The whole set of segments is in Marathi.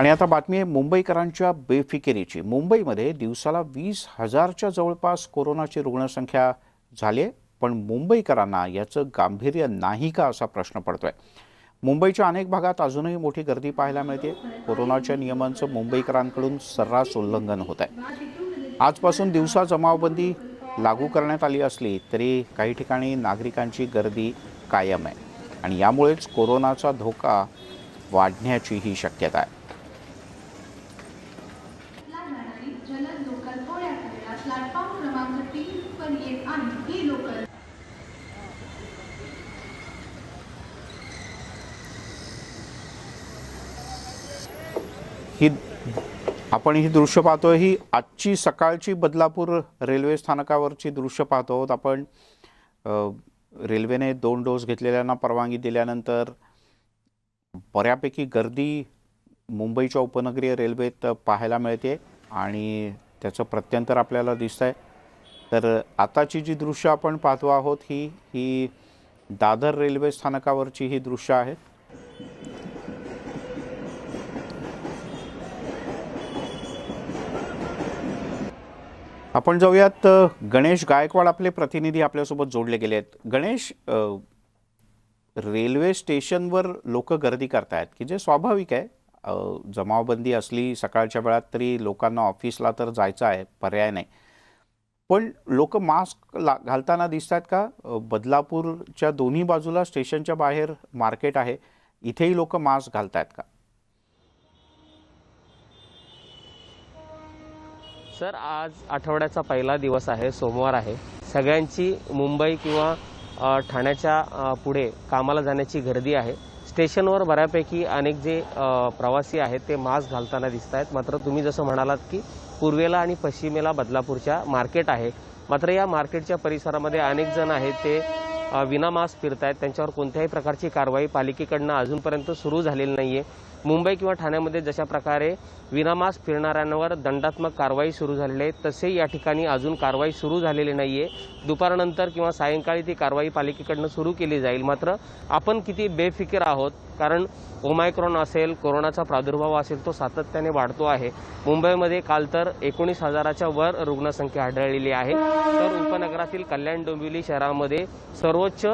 आणि आता बातमी आहे मुंबईकरांच्या बेफिकिरीची. मुंबईमध्ये दिवसाला वीस हजारच्या जवळपास कोरोनाची रुग्णसंख्या झाली आहे पण मुंबईकरांना याचं गांभीर्य नाही का असा प्रश्न पडतोय. मुंबईच्या अनेक भागात अजूनही मोठी गर्दी पाहायला मिळते. कोरोनाच्या नियमांचं मुंबईकरांकडून सर्रास उल्लंघन होत आहे आजपासून दिवसा जमावबंदी लागू करण्यात आली असली तरी काही ठिकाणी नागरिकांची गर्दी कायम आहे. आणि यामुळेच कोरोनाचा धोका वाढण्याचीही शक्यता आहे. जलद लोकल थोड्या प्लॅटफॉर्म क्रमांक तीन वर येत आहे. ही लोकल ही आपण ही दृश्य पाहतोय ही आजची सकाळची बदलापूर रेल्वे स्थानकावरची दृश्य पाहतो आहोत. आपण रेल्वेने दोन डोस घेतलेल्यांना परवानगी दिल्यानंतर बऱ्यापैकी गर्दी मुंबईच्या उपनगरीय रेल्वेत पाहायला मिळते. आणि त्याचं प्रत्यंतर आपल्याला दिसतं आहे तर आताची जी दृश्य आपण पाहतो आहोत ही ही दादर रेल्वे स्थानकावरची ही दृश्य आहेत आपण जाऊयात गणेश गायकवाड आपले प्रतिनिधी आपल्यासोबत जोडले गेले आहेत. गणेश रेल्वे स्टेशनवर लोक गर्दी करतायत की जे स्वाभाविक आहे जमावबंदी असली सकाळच्या वेळात तरी लोकांना ऑफिसला तर जायचं आहे पर्याय नाही. पण लोक मास्क ला घालताना दिसत आहेत का बदलापूरच्या दोन्ही बाजूला स्टेशनच्या बाहेर मार्केट आहे इथेही लोक मास्क घालतायत का? सर आज आठवड्याचा पहिला दिवस आहे सोमवार आहे. सगळ्यांची मुंबई किंवा ठाण्याच्या पुढे कामाला जाण्याची गर्दी आहे. स्टेशनवर बऱ्यापैकी अनेक जे प्रवासी आहेत ते मास्क घालताना दिसत आहेत. मात्र तुम्ही जसं म्हणालात की पूर्वेला आणि पश्चिमेला बदलापूरच्या मार्केट आहे. मात्र या मार्केटच्या परिसरामध्ये अनेक जण आहेत ते विना मास्क फिरत आहेत त्यांच्यावर कोणत्याही प्रकारची कारवाई पालिकेकडनं अजूनपर्यंत सुरू झालेली नाही आहे मुंबई किंवा ठाण्यामध्ये जशा प्रकारे विनामास्क फिरणाऱ्यांवर दंडात्मक कारवाई सुरू झालेली आहे तसे या ठिकाणी अजून कारवाई सुरू झालेली नाही आहे दुपारनंतर किंवा सायंकाळी ती कारवाई पालिकेकडनं सुरू केली जाईल. मात्र आपण किती बेफिकीर आहोत कारण ओमायक्रॉन असेल कोरोनाचा प्रादुर्भाव असेल तो सातत्याने वाढतो आहे. मुंबईमध्ये काल तर एकोणीस हजाराच्या वर रुग्णसंख्या आढळलेली आहे. तर उपनगरातील कल्याण डोंबिवली शहरामध्ये सर्वोच्च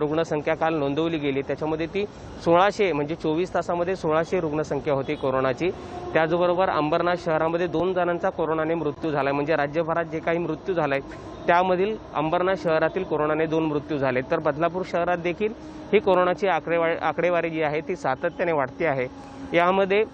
रुग्णसंख्या काल नोंदवली गेली. त्याच्यामध्ये ती सोळाशे म्हणजे चोवीस तासामध्ये सोळाशे रुग्णसंख्या होती कोरोनाची. त्याचबरोबर अंबरनाथ शहरामध्ये दोन जणांचा कोरोनाने मृत्यू झालाय. म्हणजे राज्यभरात जे काही मृत्यू झालाय त्यामधील अंबरनाथ शहरातील कोरोनाने दोन मृत्यू झाले तर बदलापूर शहरात देखील ही कोरोनाची आकडेवा आकडेवारी जी आहे ती सातत्याने वाढते आहे. यामध्ये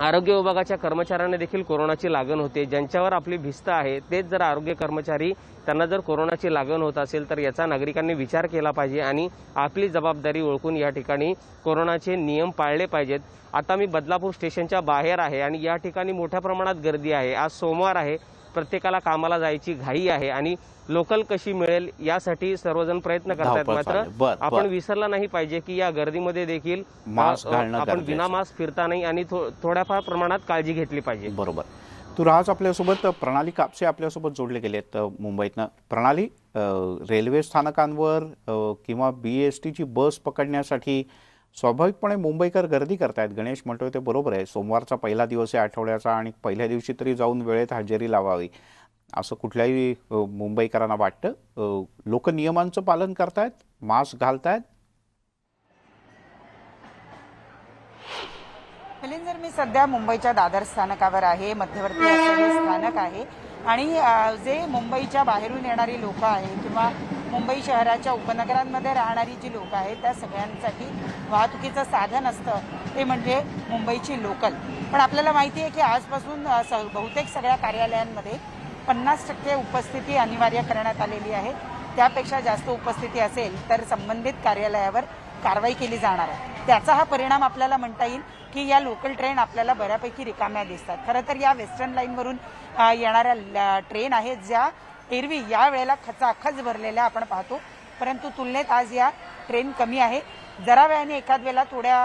आरोग्य विभागाच्या कर्मचाऱ्यांना देखील कोरोनाची लागण होते. ज्यांच्यावर आपली भिस्त आहे तेच जर आरोग्य कर्मचारी त्यांना जर कोरोनाची लागण होत असेल तर याचा नागरिकांनी विचार केला पाहिजे आणि आपली जबाबदारी ओळखून या ठिकाणी कोरोनाचे नियम पाळले पाहिजेत. आता मी बदलापूर स्टेशनच्या बाहेर आहे आणि या ठिकाणी मोठ्या प्रमाणात गर्दी आहे. आज सोमवार आहे. प्रत्येकाला कामाला जायची घाई आहे आणि लोकल कशी मिळेल यासाठी सर्वजण प्रयत्न करतात मात्र. आपण विसरला नाही पाहिजे की या गर्दीमध्ये देखील आपण आहे. मास्क फिरता नाही आणि थोड्याफार प्रमाणात काळजी घेतली पाहिजे. बरोबर. तू राज आपल्यासोबत प्रणाली कापसे आपल्यासोबत जोडले गेले आहेत मुंबईतनं. प्रणाली रेल्वे स्थानकांवर किंवा बी एस टीची बस पकडण्यासाठी स्वाभाविकपणे मुंबईकर गर्दी करतायत. गणेश म्हणतोय ते बरोबर आहे. सोमवारचा पहिला दिवस आहे आठवड्याचा आणि पहिल्या दिवशी तरी जाऊन वेळेत हजेरी लावावी. असं कुठल्याही मुंबईकरांना वाटतं. लोक नियमांचं पालन करतायत मास्क घालतायत. जर मी सध्या मुंबईच्या दादर स्थानकावर आहे. मध्यवर्ती स्थानक आहे. आणि जे मुंबईच्या बाहेरून येणारी लोक आहेत किंवा मुंबई शहराच्या उपनगरांमध्ये राहणारी जी लोक आहेत त्या सगळ्यांसाठी वाहतुकीचं साधन असतं ते म्हणजे मुंबईची लोकल. पण आपल्याला माहिती आहे की आजपासून स- बहुतेक सगळ्या कार्यालयांमध्ये पन्नास टक्के उपस्थिती अनिवार्य करण्यात आलेली आहे. त्यापेक्षा जास्त उपस्थिती असेल तर संबंधित कार्यालयावर कारवाई केली जाणार आहे. त्याचा हा परिणाम आपल्याला म्हणता येईल की या लोकल ट्रेन आपल्याला बऱ्यापैकी रिकाम्या दिसतात. खरं तर या वेस्टर्न लाईनवरून येणाऱ्या ल- ट्रेन आहेत ज्या एरवी या वेळेला खचाखच भरलेल्या आपण पाहतो. परंतु तुलनेत आज या ट्रेन कमी आहे. जरा वेळाने एखाद वेळेला थोड्या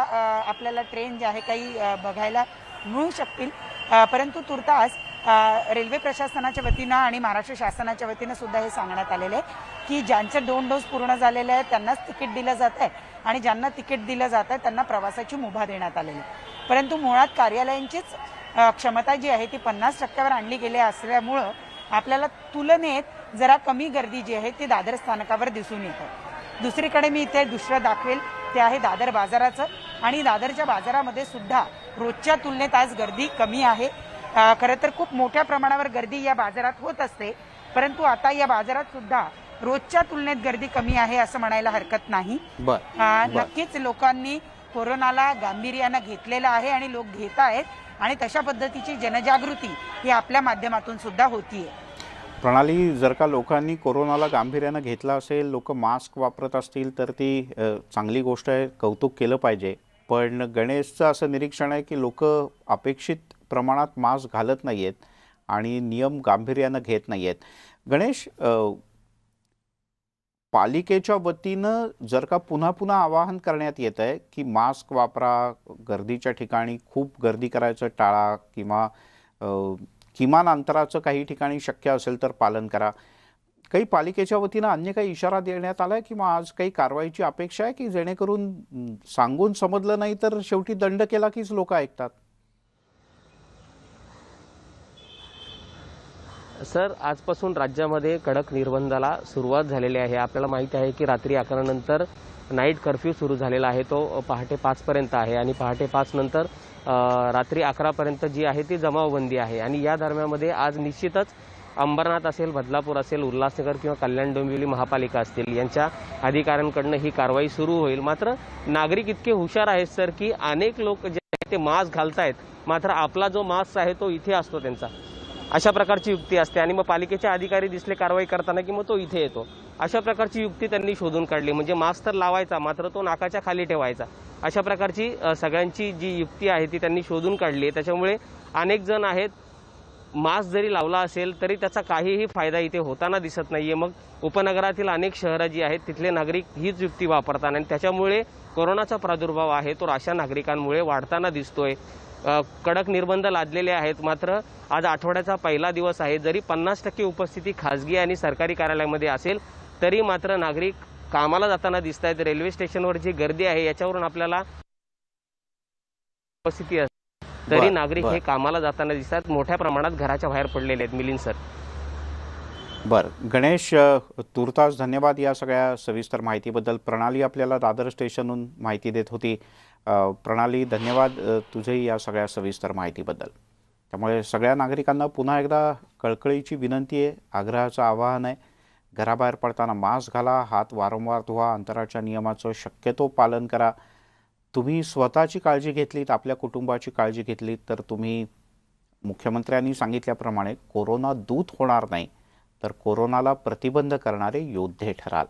आपल्याला ट्रेन ज्या आहे काही बघायला मिळू शकतील. परंतु तुर्तास रेल्वे प्रशासनाच्या वतीनं आणि महाराष्ट्र शासनाच्या वतीनं सुद्धा हे सांगण्यात आलेलं आहे की ज्यांचे दोन डोस पूर्ण झालेले आहेत त्यांनाच तिकीट दिलं जात आहे आणि ज्यांना तिकीट दिलं जात आहे त्यांना प्रवासाची मुभा देण्यात आलेली आहे. परंतु मुळात कार्यालयांचीच क्षमता जी आहे ती पन्नास टक्क्यावर आणली गेली असल्यामुळं आपल्याला तुलनेत जरा कमी गर्दी जी आहे ती दादर स्थानकावर दिसून येते. दुसरीकडे मी इथे दुसरं दाखवेल ते आहे दादर बाजाराचं. आणि दादरच्या बाजारामध्ये सुद्धा रोजच्या तुलनेत आज गर्दी कमी आहे. खरं तर खूप मोठ्या प्रमाणावर गर्दी या बाजारात होत असते. परंतु आता या बाजारात सुद्धा रोजच्या तुलनेत गर्दी कमी आहे असं म्हणायला हरकत नाही. नक्कीच लोकांनी कोरोनाला गांभीर्यानं घेतलेलं आहे आणि लोक घेत आहेत आणि तशा पद्धतीची जनजागृती ही आपल्या माध्यमातून सुद्धा होतीये. प्रणाली जर का लोकांनी कोरोनाला गांभीर्यानं घेतला असेल लोक मास्क वापरत असतील तर ती चांगली गोष्ट आहे कौतुक केलं पाहिजे. पण गणेशचं असं निरीक्षण आहे की लोक अपेक्षित प्रमाणात मास्क घालत नाही आहेत आणि नियम गांभीर्यानं घेत नाही आहेत गणेश पालिकेच्या वतीनं जर का पुन्हा पुन्हा आवाहन करण्यात येत आहे की मास्क वापरा गर्दीच्या ठिकाणी खूप गर्दी करायचं टाळा किंवा किमान अंतराचं काही ठिकाणी शक्य असेल तर पालन करा. काही पालिकेच्या वतीनं अन्य काही इशारा देण्यात आला आहे किंवा आज काही कारवाईची अपेक्षा आहे की जेणेकरून सांगून समजलं नाही तर शेवटी दंड केला कीच लोक ऐकतात? सर आजपासून राज्यामध्ये कडक निर्बंधाला सुरुवात झालेली आहे. आपल्याला माहिती आहे की रात्री अकरानंतर नाईट कर्फ्यू सुरू झालेला आहे. तो पहाटे पाचपर्यंत आहे आणि पहाटे पाच नंतर रात्री अकरापर्यंत जी आहे ती जमावबंदी आहे. आणि या दरम्यानमध्ये आज निश्चितच अंबरनाथ असेल बदलापूर असेल उल्हासनगर किंवा कल्याण डोंबिवली महापालिका असतील यांच्या अधिकाऱ्यांकडनं ही कारवाई सुरू होईल. मात्र नागरिक इतके हुशार आहेत सर की अनेक लोक जे आहेत ते मास्क घालतायत. मात्र आपला जो मास्क आहे तो इथे असतो त्यांचा. अशा प्रकारची युक्ती असते. आणि मग पालिकेचे अधिकारी दिसले कारवाई करताना की मग तो इथे येतो. अशा प्रकारची युक्ती त्यांनी शोधून काढली. म्हणजे मास्क तर लावायचा मात्र तो नाकाच्या खाली ठेवायचा. अशा प्रकारची सगळ्यांची जी युक्ती आहे ती त्यांनी शोधून काढली आहे. त्याच्यामुळे अनेक जण आहेत मास्क जरी लावला असेल तरी त्याचा काहीही फायदा इथे होताना दिसत नाहीये. मग उपनगरातील अनेक शहरं जी आहेत तिथले नागरिक हीच युक्ती वापरताना आणि त्याच्यामुळे कोरोनाचा प्रादुर्भाव आहे तो अशा नागरिकांमुळे वाढताना दिसतोय. कडक निर्बंध लादलेले आहेत. मात्र आज आठवड्याचा पहिला दिवस आहे. जरी पन्नास टक्के उपस्थिती खासगी आणि सरकारी कार्यालयामध्ये असेल तरी मात्र नागरिक कामाला जाताना दिसत आहेत रेल्वे स्टेशनवर जी गर्दी आहे याच्यावरून आपल्याला उपस्थिती असते तरी नागरिक. हे कामाला जाताना दिसतात. मोठ्या प्रमाणात घराच्या बाहेर पडलेले आहेत. मिलिंद सर. बरं. गणेश तुर्तास धन्यवाद या सगळ्या सविस्तर माहितीबद्दल. प्रणाली आपल्याला दादर स्टेशनहून माहिती देत होती. प्रणाली धन्यवाद तुझेही या सगळ्या सविस्तर माहितीबद्दल. त्यामुळे सगळ्या नागरिकांना पुन्हा एकदा कळकळीची विनंती आहे आग्रहाचं आवाहन आहे. घराबाहेर पडताना मास्क घाला हात वारंवार धुवा अंतराच्या नियमाचं शक्यतो पालन करा. तुम्ही स्वतःची काळजी घेतलीत आपल्या कुटुंबाची काळजी घेतलीत तर तुम्ही मुख्यमंत्र्यांनी सांगितल्याप्रमाणे कोरोना दूत होणार नाही तर कोरोनाला प्रतिबंध करणारे योद्धे ठराल.